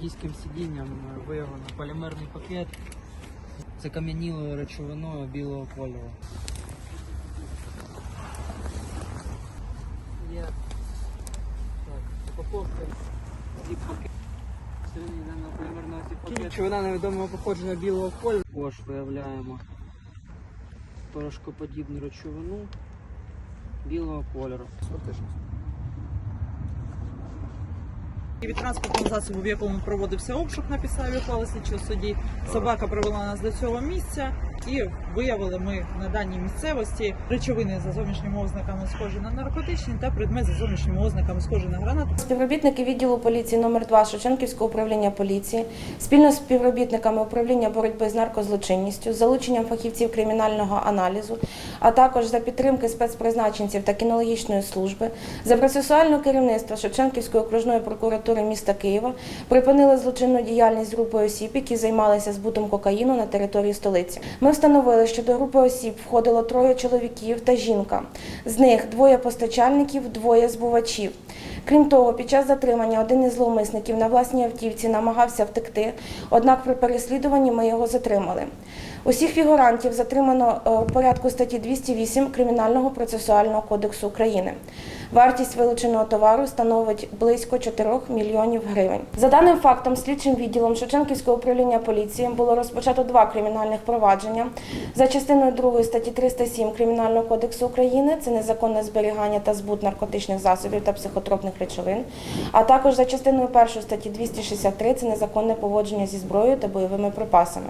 Дійським сидінням е, виявлено полімерний пакет з закам'янілою речовиною білого кольору. Є так, упаковка пакет. Речовина невідомого походження білого кольору. Також виявляємо порошкоподібну речовину білого кольору. Від транспортного засобу, в якому проводився обшук на підставі ухвали слідчого судді, собака привела нас до цього місця і виявили ми на даній місцевості речовини за зовнішніми ознаками схожі на наркотичні та предмет за зовнішніми ознаками схожі на гранату. Співробітники відділу поліції номер 2 Шевченківського управління поліції спільно з співробітниками управління боротьби з наркозлочинністю, з залученням фахівців кримінального аналізу, а також за підтримки спецпризначенців та кінологічної служби, за процесуальне керівництво Шевченківської окружної прокуратури міста Києва припинили злочинну діяльність групи осіб, які займалися збутом кокаїну на території столиці. Ми встановили, що до групи осіб входило троє чоловіків та жінка. З них двоє постачальників, двоє збувачів. Крім того, під час затримання один із зловмисників на власній автівці намагався втекти, однак при переслідуванні ми його затримали. Усіх фігурантів затримано е, у порядку статті 208 Кримінального процесуального кодексу України. Вартість вилученого товару становить близько 4 мільйонів гривень. За даним фактом, слідчим відділом Шевченківського управління поліції було розпочато два кримінальних провадження за частиною 2 статті 307 Кримінального кодексу України це незаконне зберігання та збут наркотичних засобів та психотропних речовин, а також за частиною 1 статті 263 це незаконне поводження зі зброєю та бойовими припасами.